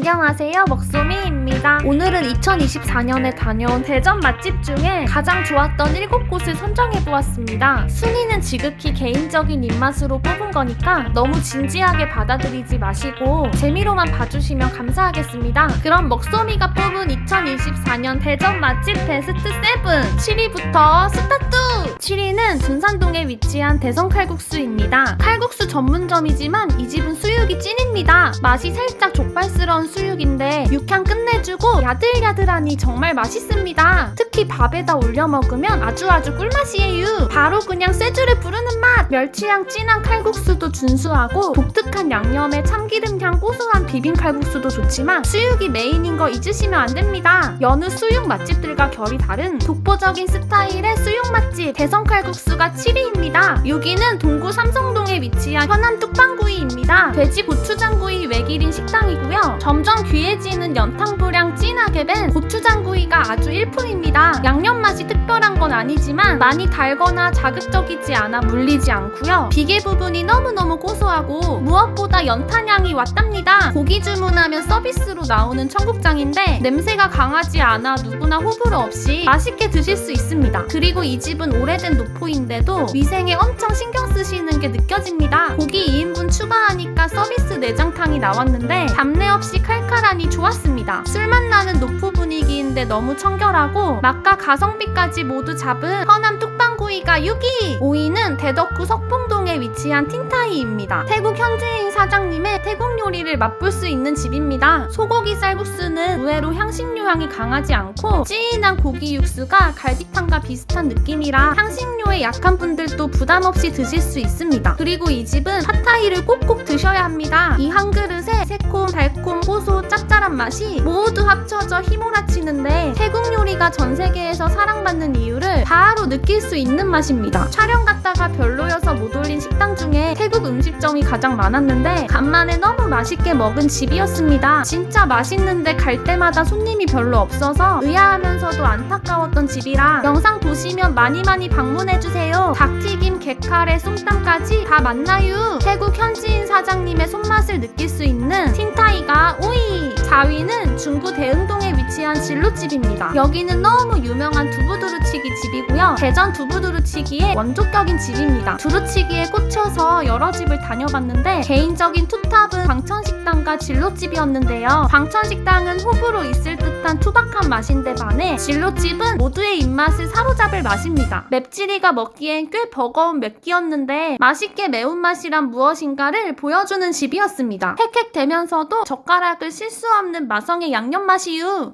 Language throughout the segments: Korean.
안녕하세요. 먹소미입니다. 오늘은 2024년에 다녀온 대전 맛집 중에 가장 좋았던 7곳을 선정해보았습니다. 순위는 지극히 개인적인 입맛으로 뽑은 거니까 너무 진지하게 받아들이지 마시고 재미로만 봐주시면 감사하겠습니다. 그럼 먹소미가 뽑은 2024년 대전 맛집 베스트 7 7위부터 스타트 7위는 둔산동에 위치한 대성 칼국수입니다 칼국수 전문점이지만 이 집은 수육이 찐입니다 맛이 살짝 족발스러운 수육인데 육향 끝내주고 야들야들하니 정말 맛있습니다. 특히 밥에다 올려 먹으면 아주 아주 꿀맛이에요. 바로 그냥 쇠줄에 부르는 맛. 멸치향 진한 칼국수도 준수하고 독특한 양념에 참기름 향 고소한 비빔 칼국수도 좋지만 수육이 메인인 거 잊으시면 안 됩니다. 여느 수육 맛집들과 결이 다른 독보적인 스타일의 수육 맛집 대성 칼국수가 7위입니다. 6위는 동구 삼성동에 위치한 현안 뚝방구이입니다. 돼지 고추장구이 외길인 식당이고요. 점점 귀해지는 연탕불향 진하게 된 고추장구이가 아주 일품입니다. 양념 맛이 특별한 건 아니지만 많이 달거나 자극적이지 않아 물리지 않고요. 비계 부분이 너무너무 고소하고 무엇보다 연탄향이 왔답니다. 고기 주문하면 서비스로 나오는 청국장인데 냄새가 강하지 않아 누구나 호불호 없이 맛있게 드실 수 있습니다. 그리고 이 집은 오래 된 노포인데도 위생에 엄청 신경 쓰시는 게 느껴집니다. 고기 2인분 추가하니까 서비스 내장탕이 나왔는데 잡내 없이 칼칼하니 좋았습니다. 술맛 나는 노포 분위기인데 너무 청결하고 맛과 가성비까지 모두 잡은 허남 뚝방 구이가 6위! 5위는 대덕구 석봉동에 위치한 틴타이입니다. 태국 현지인 사장님의 태국 요리를 맛볼 수 있는 집입니다. 소고기 쌀국수는 의외로 향신료 향이 강하지 않고 찐한 고기 육수가 갈비탕과 비슷한 느낌이라 향신료에 약한 분들도 부담 없이 드실 수 있습니다. 그리고 이 집은 팟타이를 꼭꼭 드셔야 합니다. 이 한 그릇에 새콤, 달콤, 고소, 짭짤한 맛이 모두 합쳐져 휘몰아치는데 태국 요리가 전 세계에서 사랑받는 이유를 바로 느낄 수 있는 맛입니다. 촬영 갔다가 별로여서 못 올린 식당 중에 태국 음식점이 가장 많았는데 간만에 너무 맛있게 먹은 집이었습니다. 진짜 맛있는데 갈 때마다 손님이 별로 없어서 의아하면서도 안타까웠던 집이라 영상 보시면 많이 많이 방문해주세요. 닭튀김, 게카레, 쏨땀까지 다 만나요. 태국 현지인 사장님의 손맛을 느낄 수 있는 틴타이가 5위. 4위는 중구 대흥동에 위치한 진로집입니다. 여기는 너무 유명한 두부두루치기 집이고요. 대전 두부두루치기의 원조격인 집입니다. 두루치기에 꽂혀서 여러 집을 다녀봤는데 개인적인 투탑은 광천식당과 진로집이었는데요. 광천식당은 호불호 있을 듯한 투박한 맛인데 반해 진로집은 모두의 입맛을 사로잡을 맛입니다. 맵찔이가 먹기엔 꽤 버거운 맵기였는데 맛있게 매운맛이란 무엇인가를 보여주는 집이었습니다. 헥헥대면서도 젓가락을 쉴수 없는 마성의 양념 맛이유.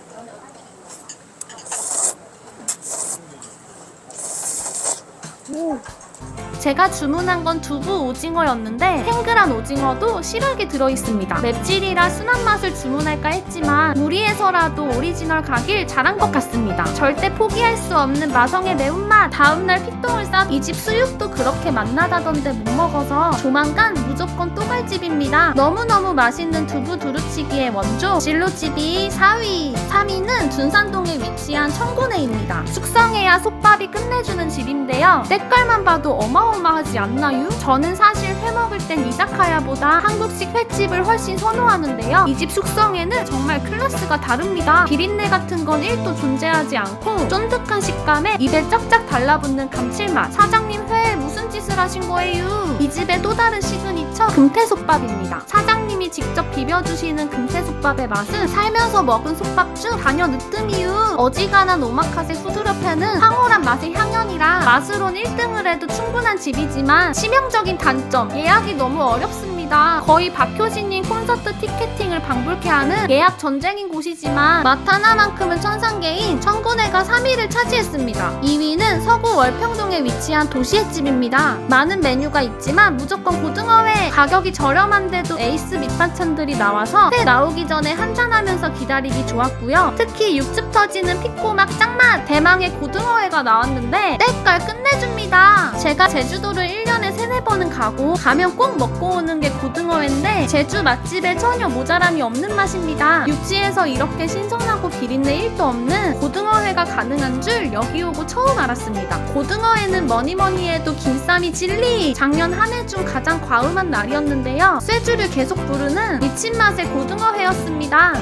제가 주문한 건 두부 오징어였는데 탱글한 오징어도 실하게 들어있습니다. 맵찔이라 순한 맛을 주문할까 했지만 무리해서라도 오리지널 가길 잘한 것 같습니다. 절대 포기할 수 없는 마성의 매운맛. 다음날 피똥을 싸 이 집 수육도 그렇게 맛나다던데 못 먹어서 조만간 무조건 또 갈 집입니다. 너무너무 맛있는 두부 두루치기의 원조 진로집이 4위. 3위는 둔산동에 위치한 청고내입니다. 숙성해야 솥밥이 끝내주는 집인데요. 때깔만 봐도 어마어마 하지 않나요? 저는 사실 회 먹을 땐 이자카야보다 한국식 횟집을 훨씬 선호하는데요. 이 집 숙성에는 정말 클래스가 다릅니다. 비린내 같은 건 1도 존재하지 않고 쫀득한 식감에 입에 쫙쫙 달라붙는 감칠맛. 사장님 회에 무슨 짓을 하신 거예요? 이 집의 또 다른 시그니처 금태솥밥입니다. 사장님 이 직접 비벼주시는 금태솥밥의 맛은 살면서 먹은 솥밥 중 단연 으뜸이유. 어지간한 오마카세 후드럽회는 황홀한 맛의 향연이라 맛으론 1등을 해도 충분한 집이지만 치명적인 단점 예약이 너무 어렵 습니다. 거의 박효신님 콘서트 티켓팅을 방불케 하는 예약 전쟁인 곳이지만 맛 하나만큼은 천상계인 청군회가 3위를 차지했습니다. 2위는 서구 월평동에 위치한 도시의집입니다. 많은 메뉴가 있지만 무조건 고등어회 가격이 저렴한데도 에이스 밑반찬들이 나와서 회 나오기 전에 한잔하면서 기다리기 좋았고요. 특히 육즙 터지는 피코막 짱맛 대망의 고등어회가 나왔는데 때깔 끝내줍니다. 제가 제주도를 1년에 3, 4번은 가고 가면 꼭 먹고 오는 게 고등어회인데 제주 맛집에 전혀 모자람이 없는 맛입니다. 육지에서 이렇게 신선하고 비린내 1도 없는 고등어회가 가능한 줄 여기 오고 처음 알았습니다. 고등어회는 뭐니 뭐니 해도 김쌈이 진리! 작년 한 해 중 가장 과음한 날이었는데요. 쇠주를 계속 부르는 미친 맛의 고등어회였습니다.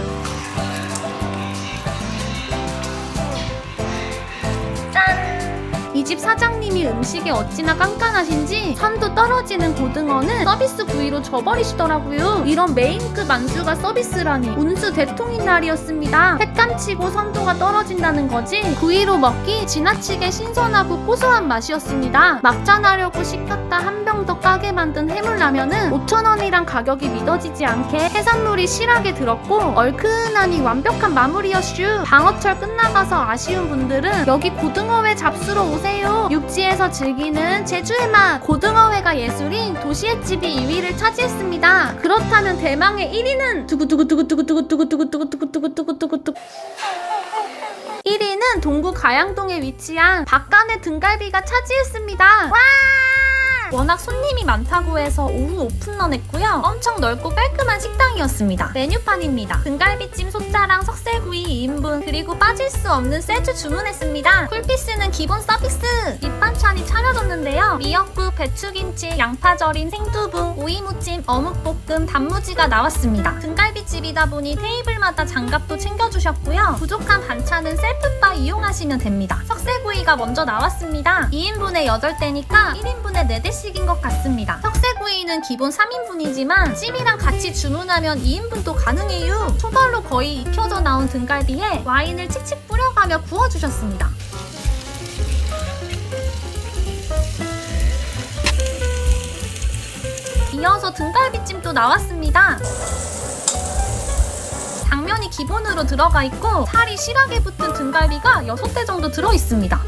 이 집 사장님이 음식에 어찌나 깐깐하신지 선도 떨어지는 고등어는 서비스 구이로 줘버리시더라고요. 이런 메인급 안주가 서비스라니 운수 대통인 날이었습니다. 횟감치고 선도가 떨어진다는 거지 구이로 먹기 지나치게 신선하고 고소한 맛이었습니다. 막잔하려고 시켰다 한 병 더 까게 만든 해물라면은 5,000원이란 가격이 믿어지지 않게 해산물이 실하게 들었고 얼큰하니 완벽한 마무리였슈. 방어철 끝나가서 아쉬운 분들은 여기 고등어회 잡수러 오세요. 육지에서 즐기는 제주의 맛 고등어회가 예술인 도시의 집이 2위를 차지했습니다. 그렇다면 대망의 1위는 두구두구두구두구두구두구두구두구두구두구두구두구두구 1위는 동구 가양동에 위치한 박간의 등갈비가 차지했습니다. 와! 워낙 손님이 많다고 해서 오후 오픈런 했고요. 엄청 넓고 깔끔한 식당이었습니다. 메뉴판입니다. 등갈비찜 소짜랑 석쇠구이 2인분 그리고 빠질 수 없는 세트 주문했습니다. 쿨피스는 기본 서비스. 밑반찬이 차려졌는데요. 미역국, 배추김치, 양파절임, 생두부, 오이무침, 어묵볶음, 단무지가 나왔습니다. 등갈비집이다 보니 테이블마다 장갑도 챙겨주셨고요. 부족한 반찬은 셀프바 이용하시면 됩니다. 석쇠구이가 먼저 나왔습니다. 2인분에 8대니까 1인분에 4대씩 인 것 같습니다. 석쇠구이는 기본 3인분이지만 찜이랑 같이 주문하면 2인분도 가능해요. 초벌로 거의 익혀져 나온 등갈비에 와인을 칙칙 뿌려가며 구워주셨습니다. 이어서 등갈비찜도 나왔습니다. 당면이 기본으로 들어가 있고 살이 실하게 붙은 등갈비가 6대 정도 들어 있습니다.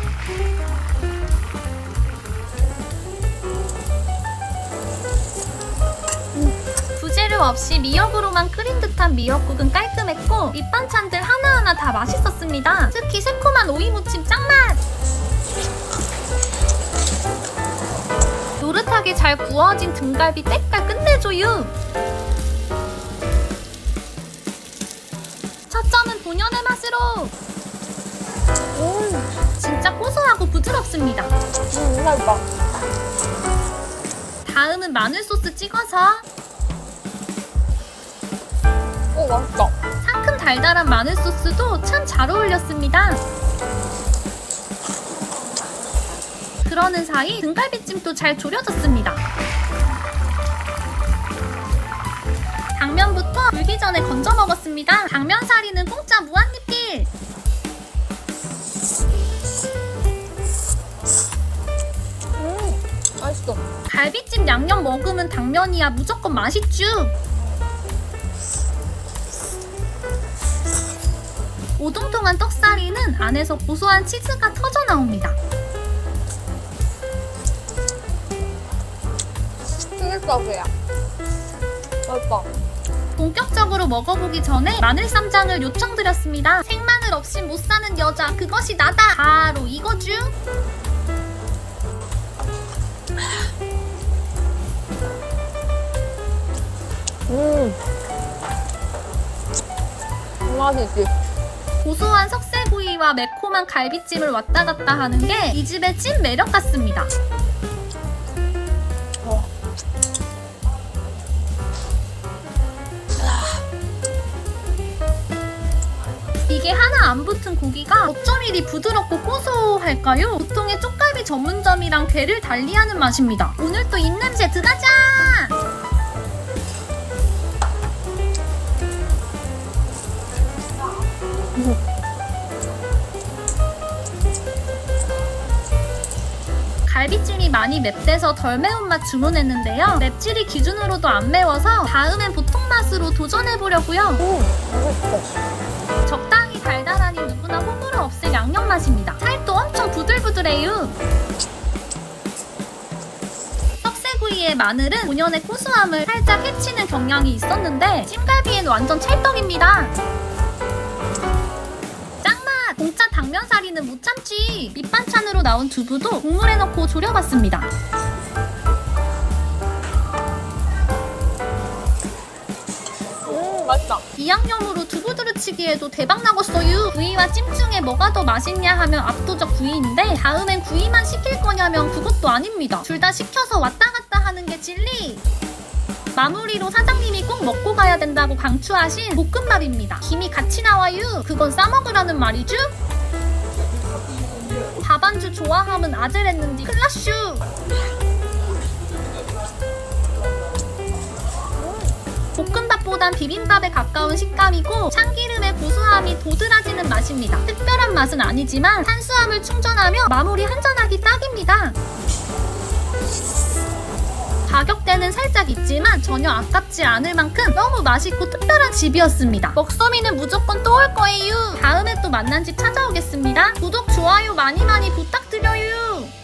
부재료 없이 미역으로만 끓인 듯한 미역국은 깔끔했고 밑반찬들 하나하나 다 맛있었습니다. 특히 새콤한 오이무침 짱맛! 노릇하게 잘 구워진 등갈비 때깔 끝내줘요. 첫 점은 본연의 맛으로. 오, 진짜 고소하고 부드럽습니다. 음, 맛있다. 다음은 마늘 소스 찍어서 오, 맛있다. 상큼 달달한 마늘 소스도 참 잘 어울렸습니다. 그러는 사이 등갈비찜도 잘 졸여졌습니다. 당면부터 불기 전에 건져 먹었습니다. 당면사리는 공짜 무한리필! 음, 맛있어. 갈비찜 양념 먹으면 당면이야 무조건 맛있쥬. 오동통한 떡사리는 안에서 고소한 치즈가 터져 나옵니다. 튀김가루야. 맛있다. 본격적으로 먹어보기 전에 마늘 쌈장을 요청드렸습니다. 생마늘 없이 못 사는 여자 그것이 나다. 바로 이거쥬. 음. 이 맛이지. 고소한 석쇠구이와 매콤한 갈비찜을 왔다 갔다 하는 게 이 집의 찐 매력 같습니다. 어. 이게 하나 안 붙은 고기가 어쩜 이리 부드럽고 고소할까요? 보통의 쪽갈비 전문점이랑 괴를 달리하는 맛입니다. 오늘 또 입냄새 들어가자! 갈비찜이 많이 맵돼서 덜 매운맛 주문했는데요. 맵찔이 기준으로도 안 매워서 다음엔 보통 맛으로 도전해보려고요. 음, 맛있어. 적당히 달달하니 누구나 호불호 없을 양념 맛입니다. 살도 엄청 부들부들해요. 석쇠구이의 마늘은 본연의 고소함을 살짝 해치는 경향이 있었는데 찜갈비엔 완전 찰떡입니다. 당면사리는 못 참지. 밑반찬으로 나온 두부도 국물에 넣고 졸여봤습니다. 음, 맛있다. 비양념으로 두부 두루치기에도 대박 나겠어요. 구이와 찜 중에 뭐가 더 맛있냐 하면 압도적 구이인데 다음엔 구이만 시킬 거냐면 그것도 아닙니다. 둘 다 시켜서 왔다 갔다 하는 게 진리. 마무리로 사장님이 꼭 먹고 가야 된다고 강추하신 볶음밥입니다. 김이 같이 나와요. 그건 싸먹으라는 말이죠? 밥안주 좋아하면 아재랬는디 클라슈. 볶음밥보단 비빔밥에 가까운 식감이고 참기름의 고소함이 도드라지는 맛입니다. 특별한 맛은 아니지만 탄수화물 충전하며 마무리 한잔하기 딱입니다. 가격대는 살짝 있지만 전혀 아깝지 않을 만큼 너무 맛있고 특별한 집이었습니다. 먹서미는 무조건 또 올 거예요. 다음에 또 만난 집 찾아오겠습니다. 구독, 좋아요 많이 많이 부탁드려요.